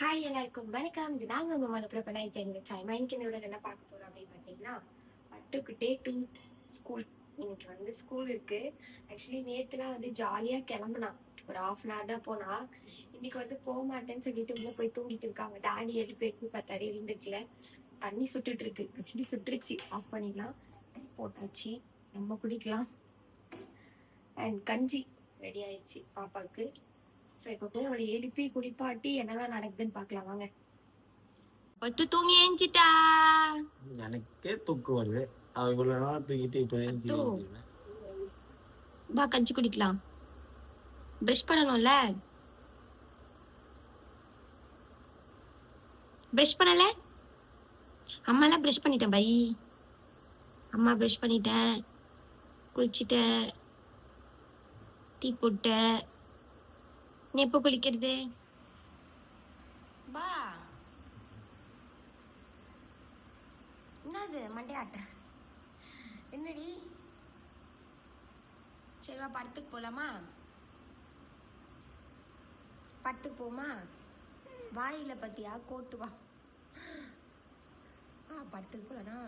Hi எல்லாருக்கும் வணக்கம். இது நாங்கள் உங்கள் மனப்பிரபனா ஜெயின் சாய் மைண்ட் இந்த விட என்ன பார்க்க போகிறோம் அப்படின்னு பார்த்தீங்கன்னா பட்டுக்கு டே டூ ஸ்கூல் இன்னைக்கு வந்து ஸ்கூல் இருக்கு. ஆக்சுவலி நேற்றுலாம் வந்து ஜாலியாக கிளம்புனான். ஒரு ஆஃப் அன் ஹவர் தான் போனா. இன்னைக்கு வந்து போக மாட்டேன்னு சொல்லிட்டு உள்ள போய் தூங்கிட்டு இருக்காங்க டாடி எழுப்பி எடுத்து பார்த்தாரு. இருந்துக்கல தண்ணி சுட்டுட்டு இருக்கு ஆக்சுவலி சுட்டுருச்சு. ஆஃப் பண்ணிக்கலாம் போட்டாச்சு. நம்ம குடிக்கலாம். அண்ட் கஞ்சி ரெடி ஆயிடுச்சு பாப்பாவுக்கு. ஸோ இப்போ போய் அவளை எழுப்பி குளிப்பாட்டி என்னெல்லாம் நடக்குதுன்னு பார்க்கலாம். வாங்க. பத்து தூங்கி ஏஞ்சிட்டா எனக்கே தூக்கம் வருது. அவ இவ்வளவு நாள் தூக்கிட்டு இப்ப ஏஞ்சி. வா கஞ்சி குடிக்கலாம். ப்ரஷ் பண்ணணும்ல? ப்ரஷ் பண்ணல? அம்மாலாம் ப்ரஷ் பண்ணிட்டேன் பை. அம்மா ப்ரஷ் பண்ணிட்டேன். குளிச்சிட்டேன். டீ போட்டேன். நீ எப்போ குளிக்கிறது? பா. என்னது மண்டையாட்ட என்னடி? சரி வா படத்துக்கு போகலாமா படத்துக்கு போமா? வாயில பத்தியா? கோட்டு வா. ஆ படத்துக்கு போகலன்னா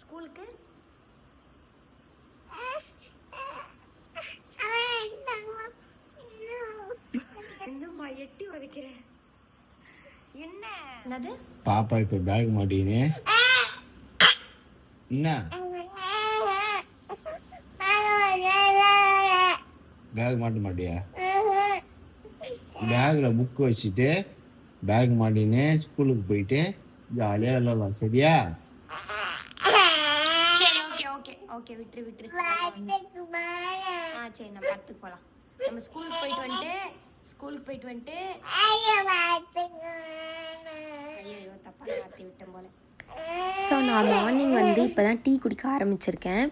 ஸ்கூலுக்கு? எட்டி உதைக்கிற என்ன? என்னது? பாப்பா இப்ப பேக் மாட்டிக்கினு. என்ன? பேக் மாட்ட மாட்டியா? பேக்ல புக் வச்சுட்டு பேக் மாட்டின்னு ஸ்கூலுக்கு போயிட்டு ஜாலியா விளாடலாம் சரியா? சரி ஓகே ஓகே ஓகே விட்டுரு விட்டுரு. ஆ சரி நம்ம படத்துக்கு போலாம். நம்ம ஸ்கூலுக்கு போயிட்டு வந்துட்டு ஸ்கூலுக்கு போயிட்டு வந்துட்டு ஐயோ தப்பான வார்த்தை விட்டேன் போல. நான் மார்னிங் வந்து இப்போ தான் டீ குடிக்க ஆரம்பிச்சிருக்கேன்.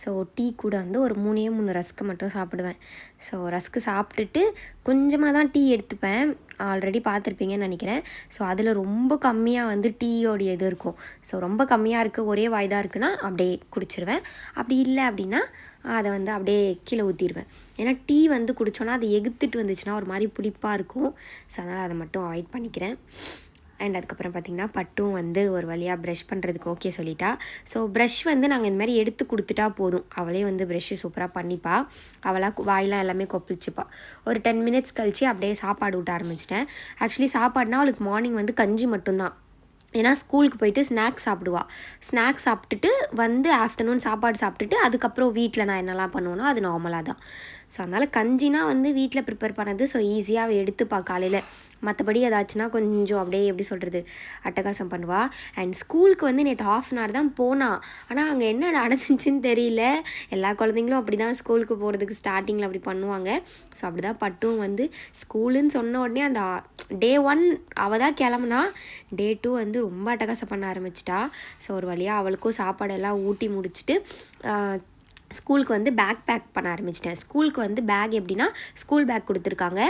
ஸோ டீ கூட வந்து ஒரு மூணே மூணு ரஸ்க்கு மட்டும் சாப்பிடுவேன். ஸோ ரஸ்க்கு சாப்பிட்டுட்டு கொஞ்சமாக தான் டீ எடுத்துப்பேன். ஆல்ரெடி பார்த்துருப்பீங்கன்னு நினைக்கிறேன். ஸோ அதில் ரொம்ப கம்மியாக வந்து டீயோடைய இது இருக்கும். ஸோ ரொம்ப கம்மியாக இருக்குது ஒரே வாய்தாக இருக்குன்னா அப்படியே குடிச்சிருவேன். அப்படி இல்லை அப்படின்னா அதை வந்து அப்படியே கீழே ஊற்றிடுவேன் ஏன்னா டீ வந்து குடித்தோன்னா அது எகுத்துட்டு வந்துச்சுன்னா ஒரு மாதிரி புளிப்பாக இருக்கும். ஸோ அதனால் அதை மட்டும் அவாய்ட் பண்ணிக்கிறேன். அண்ட் அதுக்கப்புறம் பார்த்திங்கன்னா பட்டும் வந்து ஒரு வழியாக ப்ரஷ் பண்ணுறதுக்கு ஓகே சொல்லிட்டா. ஸோ ப்ரஷ் வந்து நாங்கள் இந்த மாதிரி எடுத்து கொடுத்துட்டா போதும். அவளே வந்து ப்ரஷ்ஷு சூப்பராக பண்ணிப்பா. அவளாக வாயெலாம் எல்லாமே கொப்பளிச்சுப்பா. ஒரு டென் மினிட்ஸ் கழிச்சு அப்படியே சாப்பாடு ஊட்ட ஆரம்பிச்சிட்டேன். ஆக்சுவலி சாப்பாடுனா அவளுக்கு மார்னிங் வந்து கஞ்சி மட்டும்தான். ஏன்னா ஸ்கூலுக்கு போயிட்டு ஸ்நாக்ஸ் சாப்பிடுவா. ஸ்நாக்ஸ் சாப்பிட்டுட்டு வந்து ஆஃப்டர்நூன் சாப்பாடு சாப்பிட்டுட்டு அதுக்கப்புறம் வீட்டில் நான் என்னெல்லாம் பண்ணுவேனோ அது நார்மலாக தான். ஸோ அதனால் கஞ்சினா வந்து வீட்டில் ப்ரிப்பேர் பண்ணது ஸோ ஈஸியாக அவள் எடுத்துப்பா காலையில். மற்றபடி ஏதாச்சுன்னா கொஞ்சம் அப்படியே எப்படி சொல்கிறது அட்டகாசம் பண்ணுவா. அண்ட் ஸ்கூலுக்கு வந்து நேற்று ஆஃப் அன் ஹவர் தான் போனா. ஆனால் அங்கே என்ன நடந்துச்சுன்னு தெரியல. எல்லா குழந்தைங்களும் அப்படி தான் ஸ்கூலுக்கு போகிறதுக்கு ஸ்டார்டிங்கில் அப்படி பண்ணுவாங்க. ஸோ அப்படி தான் பட்டும் வந்து ஸ்கூலுன்னு சொன்ன உடனே அந்த டே ஒன் அவள் தான் கிளம்புனா டே டூ வந்து ரொம்ப அட்டகாசம் பண்ண ஆரம்பிச்சிட்டா. ஸோ ஒரு வழியாக அவளுக்கும் சாப்பாடெல்லாம் ஊட்டி முடிச்சுட்டு ஸ்கூலுக்கு வந்து பேக் பேக் பண்ண ஆரம்பிச்சிட்டேன். ஸ்கூலுக்கு வந்து பேக் எப்படின்னா ஸ்கூல் பேக் கொடுத்துருக்காங்க.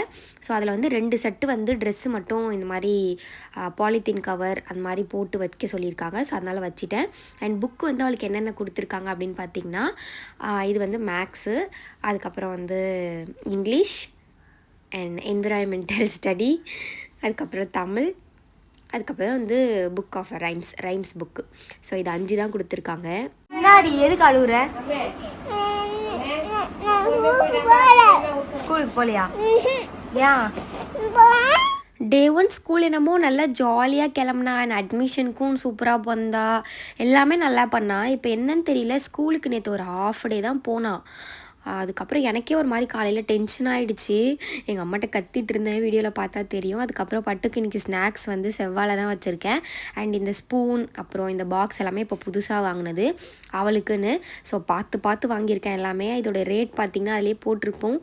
ஸோ அதில் வந்து ரெண்டு செட்டு வந்து ட்ரெஸ்ஸு மட்டும் இந்த மாதிரி பாலித்தீன் கவர் அந்த மாதிரி போட்டு வைக்க சொல்லியிருக்காங்க. ஸோ அதனால் வச்சுட்டேன். அண்ட் புக்கு வந்து அவளுக்கு என்னென்ன கொடுத்துருக்காங்க அப்படின்னு பார்த்தீங்கன்னா இது வந்து மேக்ஸு அதுக்கப்புறம் வந்து இங்கிலீஷ் அண்ட் என்விரான்மெண்டல் ஸ்டடி அதுக்கப்புறம் தமிழ் அதுக்கப்புறம் வந்து book of rhymes rhymes book so இது அஞ்சு தான் கொடுத்துருக்காங்க. என்னடி எதுக்கு அழுகுற ஸ்கூலுக்கு போலியா? ஏன் டே ஒன் ஸ்கூல் என்னமோ நல்லா ஜாலியாக கிளம்புனா என் அட்மிஷனுக்கும் சூப்பராக வந்தா எல்லாமே நல்லா பண்ணா. இப்போ என்னன்னு தெரியல ஸ்கூலுக்கு நேற்று ஒரு ஹாஃப் டே தான் போனான் அதுக்கப்புறம் எனக்கே ஒரு மாதிரி காலையில் டென்ஷன் ஆகிடுச்சு எங்கள் அம்மாட்ட கத்திட்டு இருந்தேன் வீடியோவில் பார்த்தா தெரியும். அதுக்கப்புறம் பட்டுக்கு இன்றைக்கி ஸ்நாக்ஸ் வந்து செவ்வாழை தான் வச்சுருக்கேன். அண்ட் இந்த ஸ்பூன் அப்புறம் இந்த பாக்ஸ் எல்லாமே இப்போ புதுசாக வாங்கினது அவளுக்குன்னு. ஸோ பார்த்து பார்த்து வாங்கியிருக்கேன் எல்லாமே. இதோட ரேட் பார்த்திங்கன்னா அதிலே போட்டிருப்போம்.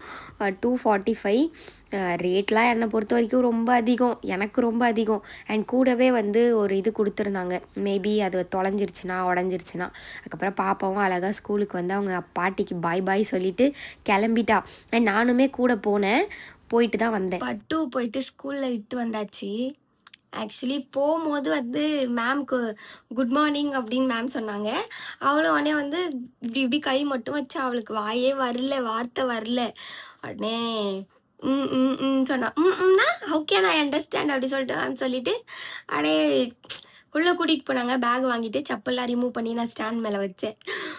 டூ ஃபார்ட்டி ஃபைவ் ரேட்லாம் என்னை பொறுத்த வரைக்கும் ரொம்ப அதிகம். எனக்கு ரொம்ப அதிகம். அண்ட் கூடவே வந்து ஒரு இது கொடுத்துருந்தாங்க. மேபி அது தொலைஞ்சிருச்சுன்னா உடஞ்சிருச்சுன்னா. அதுக்கப்புறம் பாப்பாவும் அழகாக ஸ்கூலுக்கு வந்து அவங்க பாட்டிக்கு பாய் பாய் சொல்லிட்டு கிளம்பிட்டா. அண்ட் நானுமே கூட போனேன். போயிட்டு தான் வந்தேன். பட்டு போயிட்டு ஸ்கூலில் விட்டு வந்தாச்சு. ஆக்சுவலி போகும்போது வந்து மேம்க்கு குட் மார்னிங் அப்படின்னு மேம் சொன்னாங்க. அவளும் உடனே வந்து இப்படி இப்படி கை மட்டும் வச்சு அவளுக்கு வாயே வரல வார்த்தை வரல. உடனே ம் ம் ம் சொன்னா ம் ம்னா ஹவு கேன் ஐ அண்டர்ஸ்டாண்ட் அப்படி சொல்லிட்டு மேம் சொல்லிட்டு அப்படியே உள்ளே கூட்டிகிட்டு போனாங்க. பேக் வாங்கிட்டு செப்பல்லாம் ரிமூவ் பண்ணி நான் ஸ்டாண்ட் மேலே வச்சேன்.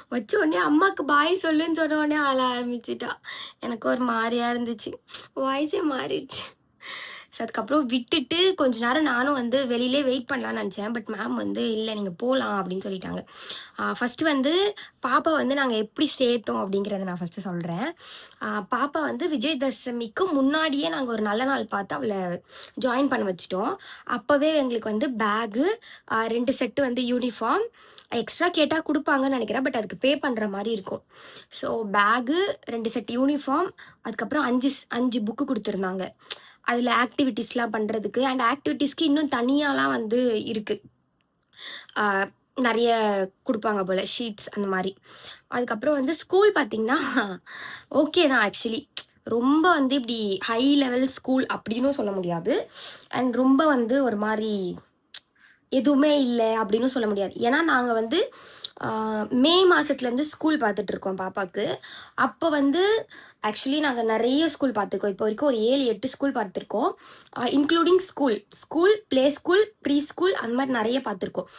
வச்ச உடனே அம்மாவுக்கு பாய் சொல்லுன்னு சொன்ன உடனே ஆள ஆரம்பிச்சிட்டா. எனக்கு ஒரு மாதிரியாக இருந்துச்சு. வாய்ஸே மாறிடுச்சு. ஸோ அதுக்கப்புறம் விட்டுட்டு கொஞ்ச நேரம் நானும் வந்து வெளியிலே வெயிட் பண்ணலாம்னு நினச்சேன். பட் மேம் வந்து இல்லை நீங்கள் போகலாம் அப்படின்னு சொல்லிட்டாங்க. ஃபஸ்ட்டு வந்து பாப்பா வந்து நாங்கள் எப்படி சேர்த்தோம் அப்படிங்கிறத நான் ஃபஸ்ட்டு சொல்கிறேன் பாப்பா வந்து விஜயதசமிக்கு முன்னாடியே நாங்கள் ஒரு நல்ல நாள் பார்த்து அவளை ஜாயின் பண்ண வச்சிட்டோம். அப்போவே எங்களுக்கு வந்து பேகு ரெண்டு செட்டு வந்து யூனிஃபார்ம் எக்ஸ்ட்ரா கேட்டால் கொடுப்பாங்கன்னு நினைக்கிறேன். பட் அதுக்கு பே பண்ணுற மாதிரி இருக்கும். ஸோ பேகு ரெண்டு செட் யூனிஃபார்ம் அதுக்கப்புறம் அஞ்சு அஞ்சு புக்கு கொடுத்துருந்தாங்க. அதில் ஆக்டிவிட்டீஸ்லாம் பண்ணுறதுக்கு அண்ட் ஆக்டிவிட்டீஸ்க்கு இன்னும் தனியாலாம் வந்து இருக்குது நிறைய கொடுப்பாங்க போல் ஷீட்ஸ் அந்த மாதிரி அதுக்கப்புறம் வந்து ஸ்கூல் பார்த்திங்கன்னா ஓகே தான் ஆக்சுவலி ரொம்ப வந்து இப்படி ஹை லெவல் ஸ்கூல் அப்படின்னும் சொல்ல முடியாது. அண்ட் ரொம்ப வந்து ஒரு மாதிரி எதுவுமே இல்லை அப்படின்னு சொல்ல முடியாது. ஏன்னா நாங்கள் வந்து மே மாதத்துலேருந்து ஸ்கூல் பார்த்துட்ருக்கோம் பாப்பாவுக்கு அப்போ வந்து ஆக்சுவலி நாங்கள் நிறைய ஸ்கூல் பார்த்துருக்கோம். இப்போ வரைக்கும் ஒரு ஏழு எட்டு ஸ்கூல் பார்த்துருக்கோம். Including school school play school pre school அந்த மாதிரி நிறைய பார்த்துருக்கோம்.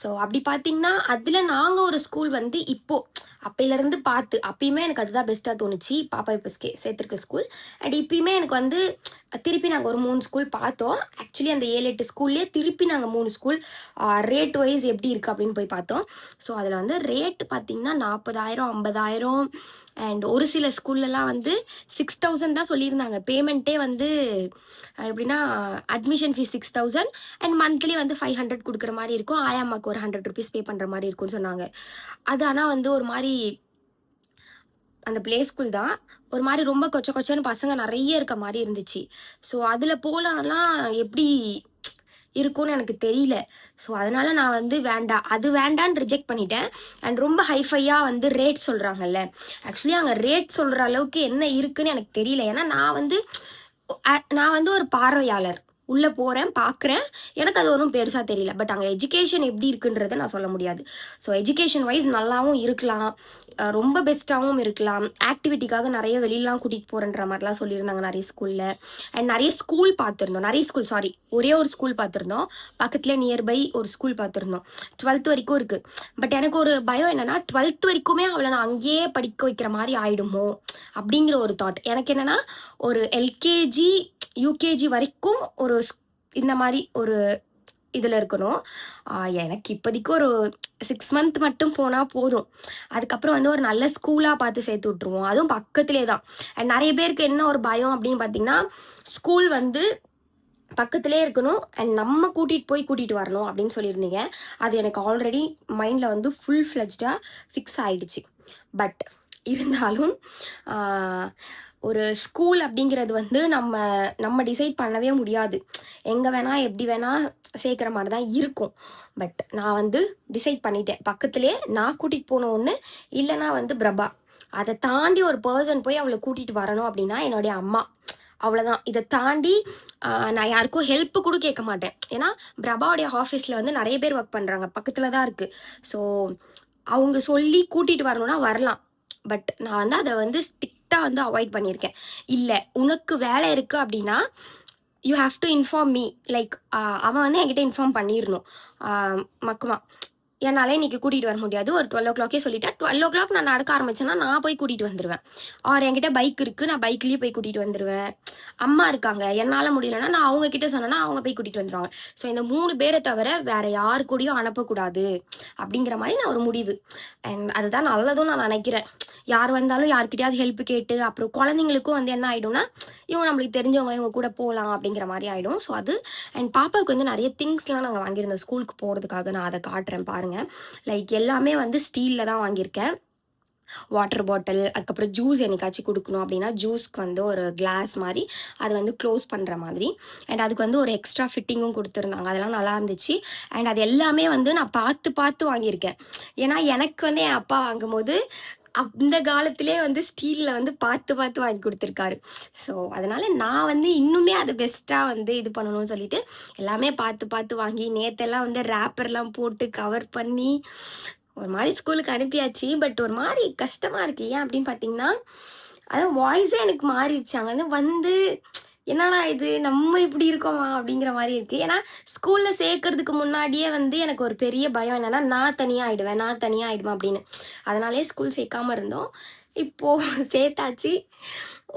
ஸோ அப்படி பார்த்தீங்கன்னா அதில் நாங்கள் ஒரு ஸ்கூல் வந்து இப்போது அப்பையிலேருந்து பார்த்து அப்பயுமே எனக்கு அதுதான் பெஸ்ட்டாக தோணுச்சு. பாப்பா இப்போ ஸ்கே சேர்த்துருக்க ஸ்கூல் அண்ட் இப்பயுமே எனக்கு வந்து திருப்பி நாங்கள் ஒரு மூணு ஸ்கூல் பார்த்தோம். ஆக்சுவலி அந்த ஏழு எட்டு ஸ்கூல்லேயே திருப்பி நாங்கள் மூணு ஸ்கூல் ரேட் வைஸ் எப்படி இருக்குது அப்படின்னு போய் பார்த்தோம். ஸோ அதில் வந்து ரேட் பார்த்தீங்கன்னா நாற்பதாயிரம் ஐம்பதாயிரம் அண்ட் ஒரு சில ஸ்கூல்லலாம் வந்து சிக்ஸ் தௌசண்ட் தான் சொல்லியிருந்தாங்க. பேமெண்ட்டே வந்து எப்படின்னா admission fees six thousand and monthly வந்து ஃபைவ் ஹண்ட்ரட் கொடுக்குற மாதிரி இருக்கும். ஆயாமாக்கு ஒரு ஹண்ட்ரட் ருபீஸ் பே பண்ணுற மாதிரி இருக்கும்னு சொன்னாங்க. அது ஆனால் வந்து ஒரு மாதிரி அந்த ப்ளே ஸ்கூல் தான் ஒரு மாதிரி ரொம்ப கொச்ச கொச்சன்னு பசங்க நிறைய இருக்க மாதிரி இருந்துச்சு. ஸோ அதில் போகலாம்லாம் எப்படி இருக்கும்னு எனக்கு தெரியல. ஸோ அதனால நான் வந்து வேண்டாம் அது வேண்டான்னு ரிஜெக்ட் பண்ணிட்டேன். அண்ட் ரொம்ப ஹைஃபையாக வந்து ரேட் சொல்கிறாங்கல்ல ஆக்சுவலி அங்கே ரேட் சொல்கிற அளவுக்கு என்ன இருக்குன்னு எனக்கு தெரியல. ஏன்னா நான் வந்து நான் வந்து ஒரு பார்வையாளர். உள்ளே போகிறேன் பார்க்குறேன் எனக்கு அது ஒன்றும் பெருசாக தெரியல. பட் அங்கே எஜுகேஷன் எப்படி இருக்குன்றதை நான் சொல்ல முடியாது. ஸோ எஜுகேஷன் வைஸ் நல்லாவும் இருக்கலாம். ரொம்ப பெஸ்ட்டாகவும் இருக்கலாம். ஆக்டிவிட்டிக்காக நிறைய வெளியிலாம் கூட்டிகிட்டு போகிறன்ற மாதிரிலாம் சொல்லியிருந்தாங்க நிறைய ஸ்கூலில் அண்ட் நிறைய ஸ்கூல் பார்த்துருந்தோம். நிறைய ஸ்கூல் சாரி ஒரே ஒரு ஸ்கூல் பார்த்துருந்தோம். பக்கத்தில் நியர்பை ஒரு ஸ்கூல் பார்த்துருந்தோம். டுவெல்த் வரைக்கும் இருக்குது பட் எனக்கு ஒரு பயம் என்னென்னா டுவெல்த் வரைக்குமே அவளை நான் அங்கேயே படிக்க வைக்கிற மாதிரி ஆயிடுமோ? அப்படிங்கிற ஒரு தாட் எனக்கு என்னென்னா ஒரு எல்கேஜி யூகேஜி வரைக்கும் ஒரு இந்த மாதிரி ஒரு இதில் இருக்கணும். எனக்கு இப்போதைக்கு ஒரு சிக்ஸ் மந்த் மட்டும் போனால் போதும். அதுக்கப்புறம் வந்து ஒரு நல்ல ஸ்கூலாக பார்த்து சேர்த்து விட்ருவோம் அதுவும் பக்கத்திலே தான். அண்ட் நிறைய பேருக்கு என்ன ஒரு பயம் அப்படின்னு பார்த்தீங்கன்னா ஸ்கூல் வந்து பக்கத்திலே இருக்கணும். அண்ட் நம்ம கூட்டிகிட்டு போய் கூட்டிகிட்டு வரணும் அப்படின்னு சொல்லியிருந்தீங்க. அது எனக்கு ஆல்ரெடி மைண்டில் வந்து ஃபுல் ஃப்ளெஜ்டாக ஃபிக்ஸ் ஆகிடுச்சு பட் இருந்தாலும் ஒரு ஸ்கூல் அப்படிங்கிறது வந்து நம்ம நம்ம டிசைட் பண்ணவே முடியாது. எங்கே வேணால் எப்படி வேணால் சேர்க்குற மாதிரி தான் இருக்கும். பட் நான் வந்து டிசைட் பண்ணிட்டேன். பக்கத்துலேயே நான் கூட்டிகிட்டு போன ஒன்று இல்லைன்னா வந்து பிரபா. அதை தாண்டி ஒரு பர்சன் போய் அவளை கூட்டிகிட்டு வரணும் அப்படின்னா என்னுடைய அம்மா. அவ்வளோதான் இதை தாண்டி நான் யாருக்கும் ஹெல்ப் கூட கேட்க மாட்டேன். ஏன்னா பிரபாவுடைய ஆஃபீஸில் வந்து நிறைய பேர் ஒர்க் பண்ணுறாங்க பக்கத்தில் தான் இருக்குது ஸோ அவங்க சொல்லி கூட்டிகிட்டு வரணும்னா வரலாம். பட் நான் வந்து அதை வந்து ஸ்டிக் ஸ்ட்ரிக்டாக வந்து அவாய்ட் பண்ணியிருக்கேன். இல்லை உனக்கு வேலை இருக்குது அப்படின்னா you have to inform me like அவன் வந்து என்கிட்ட இன்ஃபார்ம் பண்ணிடணும் மக்குமா. என்னால் இன்றைக்கி கூட்டிகிட்டு வர முடியாது. ஒரு டுவெல் ஓ கிளாக்கே சொல்லிட்டேன் டுவெல் ஓ கிளாக் நான் நடக்க ஆரம்பிச்சேன்னா நான் போய் கூட்டிகிட்டு வந்துடுவேன் ஆர் என்கிட்ட பைக் இருக்குது நான் பைக்லேயே போய் கூட்டிகிட்டு வந்துடுவேன் அம்மா இருக்காங்க என்னால் முடியலன்னா நான் அவங்க கிட்ட சொன்னேன்னா அவங்க போய் கூட்டிகிட்டு வந்துடுவாங்க ஸோ இந்த மூணு பேரை தவிர வேறு யாரு கூடயும் அனுப்பக்கூடாது. அப்படிங்கிற மாதிரி நான் ஒரு முடிவு. அண்ட் அதுதான் நல்லதும் நான் நினைக்கிறேன். யார் வந்தாலும் யார்கிட்டயாவது ஹெல்ப் கேட்டு அப்புறம் குழந்தைங்களுக்கும் வந்து என்ன ஆகிடும்னா இவங்க நம்மளுக்கு தெரிஞ்சவங்க இவங்க கூட போகலாம் அப்படிங்கிற மாதிரி ஆகிடும் ஸோ அது அண்ட் பாப்பாவுக்கு வந்து நிறைய திங்ஸ்லாம் நாங்கள் வாங்கியிருந்தோம். ஸ்கூலுக்கு போகிறதுக்காக நான் அதை காட்டுறேன் பாருங்கள் லைக் எல்லாமே வந்து ஸ்டீலில் தான் வாங்கியிருக்கேன். வாட்டர் பாட்டில் அதுக்கப்புறம் ஜூஸ் என்னைக்காச்சும் கொடுக்கணும் அப்படின்னா ஜூஸ்க்கு வந்து ஒரு கிளாஸ் மாதிரி அது வந்து க்ளோஸ் பண்ணுற மாதிரி. அண்ட் அதுக்கு வந்து ஒரு எக்ஸ்ட்ரா ஃபிட்டிங்கும் கொடுத்துருந்தாங்க. அதெல்லாம் நல்லா இருந்துச்சு. அண்ட் அது எல்லாமே வந்து நான் பார்த்து பார்த்து வாங்கியிருக்கேன். ஏன்னா எனக்கு வந்து என் அப்பா வாங்கும்போது அந்த காலத்திலே வந்து ஸ்டீலில் வந்து பார்த்து பார்த்து வாங்கி கொடுத்துருக்காரு. ஸோ அதனால் நான் வந்து இன்னுமே அதை பெஸ்ட்டாக வந்து இது பண்ணணும்னு சொல்லிட்டு எல்லாமே பார்த்து பார்த்து வாங்கி நேற்றெல்லாம் வந்து ரேப்பர்லாம் போட்டு கவர் பண்ணி ஒரு மாதிரி ஸ்கூலுக்கு அனுப்பியாச்சு. பட் ஒரு மாதிரி கஷ்டமாக இருக்குது ஏன் அப்படின்னு பார்த்தீங்கன்னா அதான் வாய்ஸே எனக்கு மாறிடுச்சு. அங்கே வந்து வந்து என்னடா இது? நம்ம இப்படி இருக்கோமா? அப்படிங்கிற மாதிரி இருக்குது ஏன்னா ஸ்கூலில் சேர்க்கறதுக்கு முன்னாடியே வந்து எனக்கு ஒரு பெரிய பயம் என்னன்னா நான் தனியாக ஆயிடுவேன் நான் தனியாக ஆயிடுவேன் அப்படின்னு. அதனாலே ஸ்கூல் சேர்க்காம இருந்தோம். இப்போது சேர்த்தாச்சு.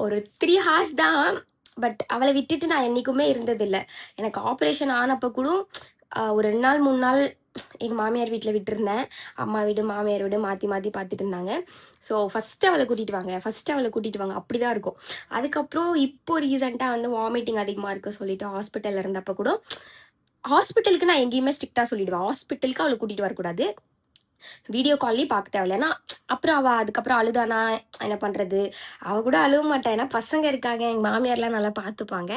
ஒரு த்ரீ ஹார்ஸ் தான். பட் அவளை விட்டுட்டு நான் என்றைக்குமே இருந்ததில்லை. எனக்கு ஆப்ரேஷன் ஆனப்போ கூட ஒரு ரெண்டு நாள் மூணு நாள் எங்கள் மாமியார் வீட்டில் விட்டுருந்தேன். அம்மா வீடு மாமியார் வீடு மாற்றி மாற்றி பார்த்துட்டு இருந்தாங்க. ஸோ ஃபஸ்ட்டு அவளை கூட்டிகிட்டு வாங்க. ஃபஸ்ட்டு அவளை கூட்டிகிட்டு வாங்க. அப்படி தான் இருக்கும். அதுக்கப்புறம் இப்போ ரீசெண்டாக வந்து வாமிட்டிங் அதிகமாக இருக்க சொல்லிட்டு ஹாஸ்பிட்டலில் இருந்தப்போ கூட ஹாஸ்பிட்டலுக்கு நான் எங்கேயுமே ஸ்ட்ரிக்டாக சொல்லிடுவேன். ஹாஸ்பிட்டலுக்கு அவளை கூட்டிகிட்டு வரக்கூடாது. வீடியோ கால்லையும் பார்க்க தேவையில்ல. ஏன்னா அப்புறம் அவள் அதுக்கப்புறம் அழுதானா? என்ன பண்ணுறது அவள் கூட அழுவ மாட்டா. ஏன்னா பசங்க இருக்காங்க. எங்கள் மாமியார்லாம் நல்லா பார்த்துப்பாங்க.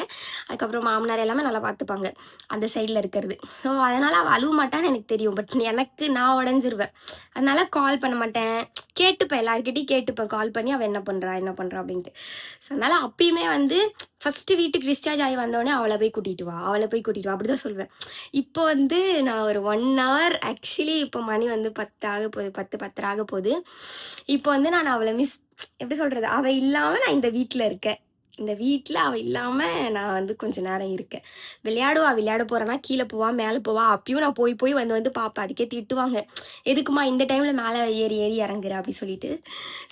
அதுக்கப்புறம் மாமனார் எல்லாமே நல்லா பார்த்துப்பாங்க. அந்த சைடில் இருக்கிறது. ஸோ அதனால் அவள் அழுவ மாட்டான்னு எனக்கு தெரியும். பட் எனக்கு நான் உடஞ்சிருவேன். அதனால் கால் பண்ண மாட்டேன். கேட்டுப்பேன். எல்லாருக்கிட்டையும் கேட்டுப்பேன். கால் பண்ணி அவள் என்ன பண்ணுறா என்ன பண்ணுறா அப்படின்ட்டு. ஸோ அதனால் அப்பயுமே வந்து ஃபஸ்ட்டு வீட்டுக்கு டிஸ்சார்ஜ் ஆகி வந்தோடனே அவளை போய் கூட்டிகிட்டு வா. அவளை போய் கூட்டிகிட்டு வா. அப்படி தான் சொல்வேன். இப்போ வந்து நான் ஒரு ஒன் ஹவர் ஆக்சுவலி இப்போ மணி வந்து பத்து ஆக போகுது பத்து பத்தரை ஆக போகுது இப்போ வந்து நான் அவளை மிஸ் எப்படி சொல்கிறது அவள் இல்லாமல் நான் இந்த வீட்டில் இருக்கேன். இந்த வீட்டில் அவள் இல்லாமல் நான் வந்து கொஞ்ச நேரம் இருக்கேன். விளையாடுவா விளையாட போகிறேன்னா கீழே போவா மேலே போவா. அப்பயும் நான் போய் போய் வந்து வந்து பார்ப்பேன் அதுக்கே திட்டுவாங்க. எதுக்குமா இந்த டைமில் மேலே ஏறி ஏறி இறங்குற? அப்படி சொல்லிட்டு.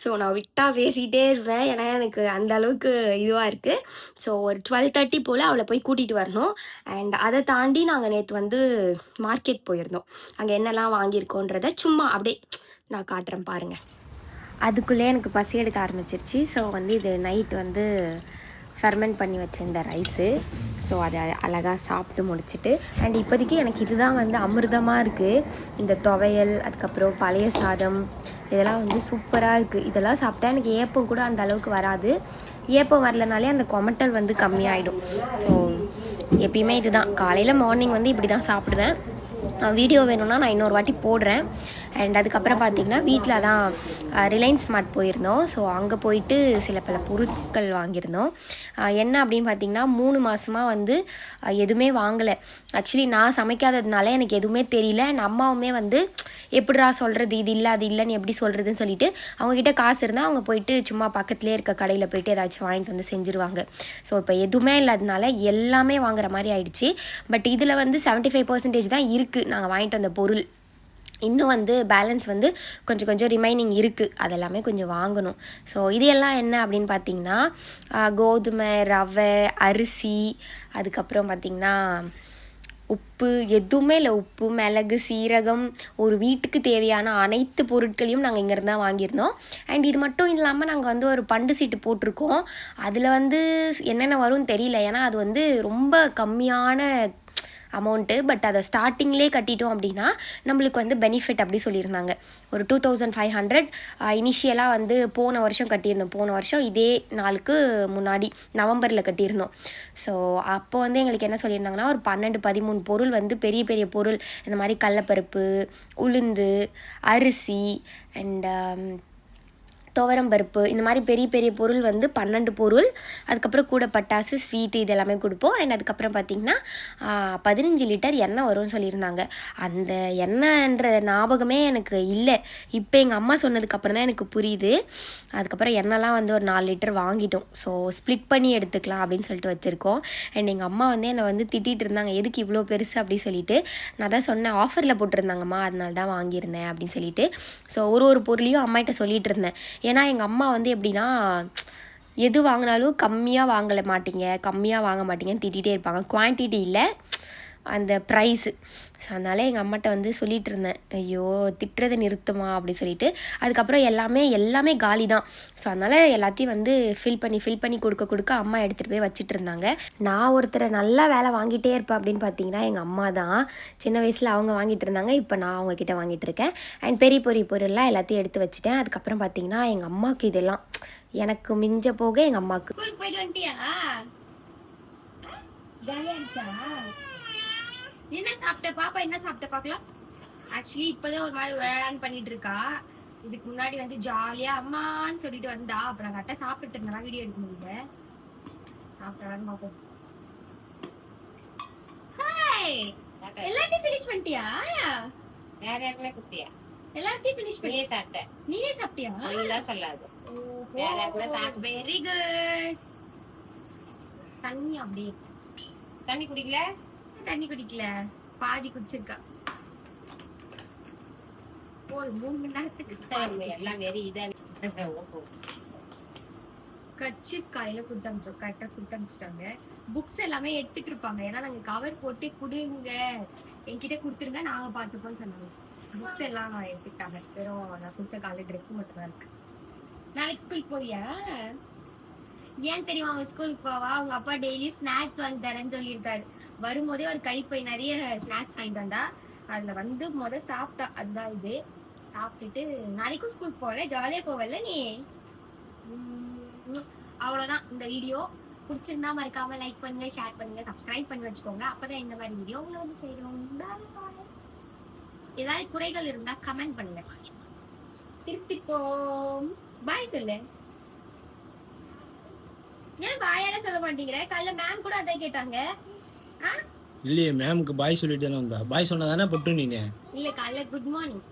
ஸோ நான் விட்டா பேசிகிட்டே இருப்பேன். ஏன்னா எனக்கு அந்த அளவுக்கு இதுவாக இருக்குது ஸோ ஒரு டுவெல் தேர்ட்டி போல் அவளை போய் கூட்டிகிட்டு வரணும். அண்ட் அதை தாண்டி நாங்கள் நேற்று வந்து மார்க்கெட் போயிருந்தோம். அங்கே என்னெல்லாம் வாங்கியிருக்கோன்றத சும்மா அப்படியே நான் காட்டுறேன் பாருங்கள் அதுக்குள்ளே எனக்கு பசி எடுக்க ஆரம்பிச்சிருச்சு. ஸோ வந்து இது நைட் வந்து ஃபெர்மெண்ட் பண்ணி வச்சிருந்த ரைஸு ஸோ அதை அழகாக சாப்பிட்டு முடிச்சிட்டு அண்ட் இப்போதைக்கு எனக்கு இதுதான் வந்து அமிர்தமாக இருக்குது இந்த துவையல் அதுக்கப்புறம் பழைய சாதம் இதெல்லாம் வந்து சூப்பராக இருக்குது இதெல்லாம் சாப்பிட்டா எனக்கு ஏப்பம் கூட அந்த அளவுக்கு வராது. ஏப்பம் வரலனாலே அந்த கொமட்டல் வந்து கம்மியாயிடும். ஸோ எப்பயுமே இதுதான். காலையில் மார்னிங் வந்து இப்படி தான் சாப்பிடுவேன் வீடியோ வேணும்னா நான் இன்னொரு வாட்டி போடுறேன். அண்ட் அதுக்கப்புறம் பார்த்தீங்கன்னா வீட்டில் தான் ரிலையன்ஸ் ஸ்மார்ட் போயிருந்தோம். ஸோ அங்கே போயிட்டு சில பல பொருட்கள் வாங்கியிருந்தோம். என்ன அப்படின்னு பார்த்தீங்கன்னா மூணு மாதமாக வந்து எதுவுமே வாங்கலை. ஆக்சுவலி நான் சமைக்காததுனால எனக்கு எதுவுமே தெரியல. அண்ட் அம்மாவுமே வந்து எப்படிரா சொல்கிறது இது இல்லை அது இல்லைன்னு எப்படி சொல்கிறதுன்னு சொல்லிட்டு அவங்கக்கிட்ட காசு இருந்தால் அவங்க போயிட்டு சும்மா பக்கத்துலேயே இருக்க கடையில் போயிட்டு ஏதாச்சும் வாங்கிட்டு வந்து செஞ்சுருவாங்க. ஸோ இப்போ எதுவுமே இல்லாதனால எல்லாமே வாங்குற மாதிரி ஆயிடுச்சு. பட் இதில் வந்து 75% ஃபைவ் பர்சன்டேஜ் தான் இருக்குது நாங்கள் வாங்கிட்டு வந்த பொருள். இன்னும் வந்து பேலன்ஸ் வந்து கொஞ்சம் கொஞ்சம் ரிமைனிங் இருக்குது அதெல்லாமே கொஞ்சம் வாங்கணும். ஸோ இது எல்லாம் என்ன அப்படின்னு பார்த்தீங்கன்னா கோதுமை ரவை அரிசி அதுக்கப்புறம் பார்த்திங்கன்னா உப்பு எதுவுமே இல்லை. உப்பு மிளகு சீரகம் ஒரு வீட்டுக்கு தேவையான அனைத்து பொருட்களையும் நாங்கள் இங்கேருந்து தான் வாங்கியிருந்தோம். அண்ட் இது மட்டும் இல்லாமல் நாங்கள் வந்து ஒரு பண்டு சீட்டு போட்டிருக்கோம். அதில் வந்து என்னென்ன வரும்னு தெரியல. ஏன்னா அது வந்து ரொம்ப கம்மியான அமௌண்ட்டு பட் அதை ஸ்டார்டிங்லேயே கட்டிட்டோம் அப்படின்னா நம்மளுக்கு வந்து பெனிஃபிட் அப்படி சொல்லியிருந்தாங்க. ஒரு டூ தௌசண்ட் ஃபைவ் ஹண்ட்ரட் இனிஷியலாக வந்து போன வருஷம் கட்டியிருந்தோம். போன வருஷம் இதே நாளுக்கு முன்னாடி நவம்பரில் கட்டியிருந்தோம். ஸோ அப்போ வந்து எங்களுக்கு என்ன சொல்லியிருந்தாங்கன்னா ஒரு பன்னெண்டு பதிமூணு பொருள் வந்து பெரிய பெரிய பொருள். இந்த மாதிரி கடலப்பருப்பு உளுந்து அரிசி அண்ட் துவரம் பருப்பு இந்த மாதிரி பெரிய பெரிய பொருள் வந்து பன்னெண்டு பொருள் அதுக்கப்புறம் கூட பட்டாசு ஸ்வீட்டு இது எல்லாமே கொடுப்போம். அண்ட் அதுக்கப்புறம் பார்த்திங்கன்னா பதினஞ்சு லிட்டர் எண்ணெய் வரும்னு சொல்லியிருந்தாங்க. அந்த எண்ணெய்ன்ற ஞாபகமே எனக்கு இல்லை. இப்போ எங்கள் அம்மா சொன்னதுக்கப்புறம் தான் எனக்கு புரியுது. அதுக்கப்புறம் எண்ணெய்லாம் வந்து ஒரு நாலு லிட்டர் வாங்கிட்டோம். ஸோ ஸ்ப்ளிட் பண்ணி எடுத்துக்கலாம் அப்படின்னு சொல்லிட்டு வச்சுருக்கோம். அண்ட் எங்கள் அம்மா வந்து என்னை வந்து திட்டிகிட்டு இருந்தாங்க. எதுக்கு இவ்வளோ பெருசு? அப்படின்னு சொல்லிட்டு. நான் தான் சொன்னேன் ஆஃபரில் போட்டிருந்தாங்கம்மா அதனால தான் வாங்கியிருந்தேன் அப்படின்னு சொல்லிட்டு. ஸோ ஒரு ஒரு பொருளையும் அம்மாகிட்ட சொல்லிட்டு இருந்தேன். ஏன்னா எங்கள் அம்மா வந்து எப்படின்னா எது வாங்கினாலும் கம்மியாக வாங்கல மாட்டீங்க கம்மியாக வாங்க மாட்டீங்கன்னு திட்டிகிட்டே இருப்பாங்க. குவான்டிட்டி இல்லை. அந்த ப்ரைஸு ஸோ அதனால் எங்கள் அம்மாட்ட வந்து சொல்லிகிட்டு இருந்தேன் ஐயோ திட்டுறதை நிறுத்துமா அப்படி சொல்லிட்டு. அதுக்கப்புறம் எல்லாமே எல்லாமே காலி தான் ஸோ அதனால் எல்லாத்தையும் வந்து ஃபில் பண்ணி ஃபில் பண்ணி கொடுக்க கொடுக்க அம்மா எடுத்துகிட்டு போய் வச்சுட்டு இருந்தாங்க நான் ஒருத்தரை நல்லா வேலை வாங்கிட்டே இருப்பேன் அப்படின்னு பார்த்தீங்கன்னா எங்கள் அம்மா தான் சின்ன வயசில் அவங்க வாங்கிட்டு இருந்தாங்க இப்போ நான் அவங்கக்கிட்ட வாங்கிட்டு இருக்கேன் அண்ட் பெரிய பொரிய பொருள்லாம் எல்லாத்தையும் எடுத்து வச்சுட்டேன். அதுக்கப்புறம் பார்த்தீங்கன்னா எங்கள் அம்மாவுக்கு இதெல்லாம் எனக்கு மிஞ்ச போக எங்கள் அம்மாவுக்கு போயிட்டு வந்துட்டியா? என்ன சாப்பிட்ட பாப்பா? என்ன சாப்பிட்ட பார்க்கலாம் ஆக்சுவலி இப்போதான் ஒரு மாதிரி விளையாடான்னு பண்ணிட்டு இருக்கா. இதுக்கு முன்னாடி வந்து ஜாலியா அம்மான்னு சொல்லிட்டு வந்தா. அப்புறம் கரெக்டாக சாப்பிட்டு இருந்தா. வீடியோ எடுக்க முடியல. சாப்பிட்டாலும் பார்ப்போம். ஹாய் எல்லாத்தையும் ஃபினிஷ் பண்ணிட்டியா? வேற யாருக்குள்ள குத்தியா எல்லாத்தையும் ஃபினிஷ் பண்ணி நீயே சாப்பிட்ட. நீயே சாப்பிட்டியா? அதெல்லாம் சொல்லாது. ஓ வெரி குட் தண்ணி அப்படியே தண்ணி குடிக்கல? தண்ணி குடிக்கல? பாதி குடிச்சிருக்கா. ஓ மூணு மணி நேரத்துக்கு எல்லாம் வெறி இதா கட்சி காலையில கொடுத்து அமிச்சோம். கரெக்டா கொடுத்து அமிச்சிட்டாங்க. புக்ஸ் எல்லாமே எடுத்துட்டு இருப்பாங்க. ஏன்னா நாங்க கவர் போட்டு கொடுங்க. என்கிட்ட கொடுத்துருங்க நாங்க பாத்துப்போம்னு சொன்னாங்க. புக்ஸ் எல்லாம் நான் எடுத்துக்கிட்டாங்க. வெறும் நான் கொடுத்த காலை ட்ரெஸ் மட்டும் தான் இருக்கு நாளைக்கு ஸ்கூல் போவியா ஏன் தெரியுமா அவன் ஸ்கூலுக்கு போவா? அவங்க அப்பா டெய்லி ஸ்நாக்ஸ் வாங்கி தரேன்னு சொல்லியிருக்காரு. வரும்போதே ஒரு கைப்பை நிறைய ஸ்நாக்ஸ் வாங்கிட்டு வந்தா அதுல வந்து முத சாப்பிட்டா. அதுதான் இது. சாப்பிட்டுட்டு நாளைக்கும் ஸ்கூல் போகல ஜாலியா போவல நீ? உம் அவ்வளவுதான். இந்த வீடியோ பிடிச்சிருந்தா மறக்காம லைக் பண்ணுங்க ஷேர் பண்ணுங்க சப்ஸ்கிரைப் பண்ணி வச்சுக்கோங்க. அப்பதான் இந்த மாதிரி வீடியோ உங்களை வந்து சேரும் ஏதாவது குறைகள் இருந்தா கமெண்ட் பண்ணுங்க. போம் பாய் சொல்லு. ஏன் பாயால சொல்ல மாட்டேங்கிற? காலைல மேம் கூட அதான் கேட்டாங்க. ஆ? இல்லையே மேம்க்கு பாய் சொல்லிட்டு தானே வந்தா. பாய் சொன்னா தானே பட்டு நீனே இல்ல காலைல குட் மார்னிங்